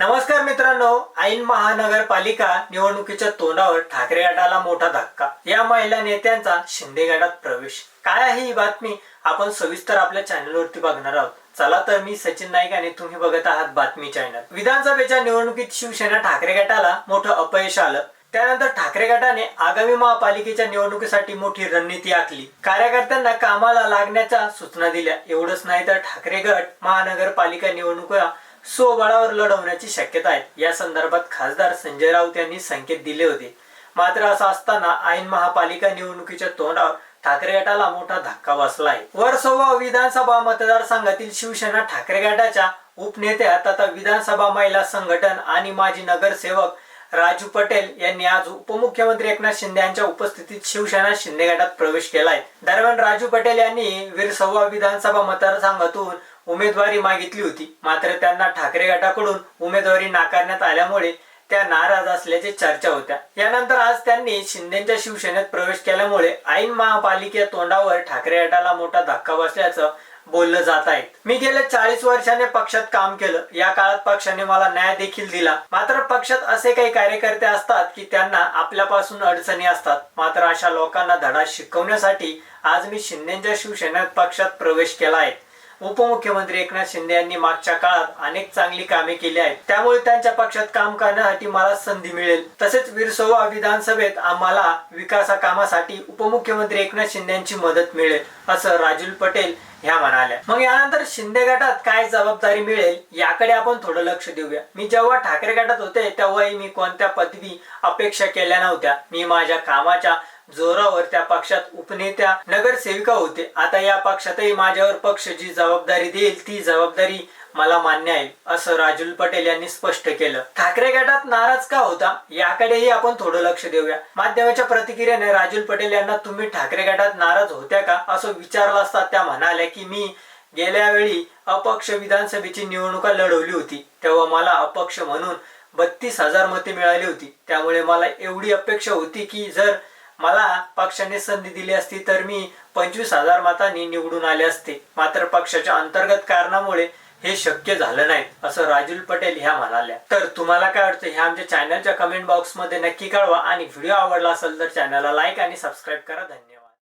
नमस्कार मित्रांनो ऐन महानगरपालिका निवडणुकीच्या तोंडावर ठाकरे गटाला मोठा धक्का. या महिला नेत्यांचा शिंदे गटात प्रवेश. काय आहे ही बातमी? आपण सविस्तर आपल्या चॅनलवरती बघणार आहोत. चला तर मी सचिन नाईक आणि तुम्ही बघत आहात बातमी चॅनल. विधानसभेच्या निवडणुकीत शिवसेना ठाकरे गटाला मोठं अपयश आलं. त्यानंतर ठाकरे गटाने आगामी महापालिकेच्या निवडणुकीसाठी मोठी रणनीती आखली. कार्यकर्त्यांना कामाला लागण्याच्या सूचना दिल्या. एवढंच नाही तर ठाकरे गट महानगरपालिका निवडणुका स्वबळावर लढवण्याची शक्यता आहे. या संदर्भात खासदार संजय राऊत यांनी संकेत दिले होते. मात्र असं असताना ऐन महापालिका निवडणुकीच्या तोंडावर ठाकरे गटाला मोठा धक्का बसला आहे. वर्सोवा विधानसभा मतदारसंघातील शिवसेना ठाकरे गटाच्या उपनेत्या तथा विधानसभा महिला संघटन आणि माजी नगरसेवक राजू पटेल यांनी आज उपमुख्यमंत्री एकनाथ शिंदे यांच्या उपस्थितीत शिवसेना शिंदे गटात प्रवेश केलाय. दरम्यान राजू पटेल यांनी विरसव्वा विधानसभा मतदारसंघातून उमेदवारी मागितली होती. मात्र त्यांना ठाकरे गटाकडून उमेदवारी नाकारण्यात आल्यामुळे त्या नाराज असल्याची चर्चा होत्या. यानंतर आज त्यांनी शिंदेच्या शिवसेनेत प्रवेश केल्यामुळे ऐन महापालिके तोंडावर ठाकरे गटाला मोठा धक्का बसल्याचं बोललं जात आहे मी गेल्या चाळीस वर्षाने पक्षात काम केलं. या काळात पक्षाने मला न्याय देखील दिला. मात्र पक्षात असे काही कार्यकर्ते असतात की त्यांना आपल्यापासून अडचणी असतात. मात्र अशा लोकांना धडा शिकवण्यासाठी आज मी शिंदेच्या शिवसेना पक्षात प्रवेश केला आहे. उपमुख्यमंत्री एकनाथ शिंदे यांनी मागच्या काळात अनेक चांगली कामे केली आहेत. त्यामुळे त्यांच्या पक्षात काम करण्यासाठी मला संधी मिळेल. तसेच विरसोवा विधानसभेत आम्हाला विकासा कामासाठी उपमुख्यमंत्री एकनाथ शिंदे यांची मदत मिळेल असं राजूल पटेल ह्या म्हणाल्या. मग यानंतर शिंदे गटात काय जबाबदारी मिळेल याकडे आपण थोडं लक्ष देऊया. मी जेव्हा ठाकरे गटात होते तेव्हाही मी कोणत्या पदवी अपेक्षा केल्या नव्हत्या. मी माझ्या कामाच्या जोरावर त्या पक्षात उपनेत्या नगरसेविका होते. आता या पक्षातही माझ्यावर पक्ष जी जबाबदारी देईल ती जबाबदारी मला मान्य आहे असं राजुल पटेल यांनी स्पष्ट केलं. ठाकरे गटात नाराज का होता? याकडेही आपण थोडं लक्ष देऊया. माध्यमाच्या प्रतिक्रियेने राजुल पटेल यांना तुम्ही ठाकरे गटात नाराज होत्या का? असं विचारलं असता त्या म्हणाल्या की मी गेल्या वेळी अपक्ष विधानसभेची निवडणुका लढवली होती. तेव्हा मला अपक्ष म्हणून बत्तीस हजार मते मिळाली होती. त्यामुळे मला एवढी अपेक्षा होती की जर मला पक्षाने संधी दिली असती तर मी पंचवीस हजार मतांनी निवडून आले असते. मात्र पक्षाच्या अंतर्गत कारणामुळे हे शक्य झालं नाही असं राजुल पटेल ह्या म्हणाल्या. तर तुम्हाला काय वाटतं ह्या आमच्या चॅनलच्या कमेंट बॉक्समध्ये नक्की कळवा. आणि व्हिडिओ आवडला असेल तर चॅनलला लाईक आणि सबस्क्राईब करा. धन्यवाद.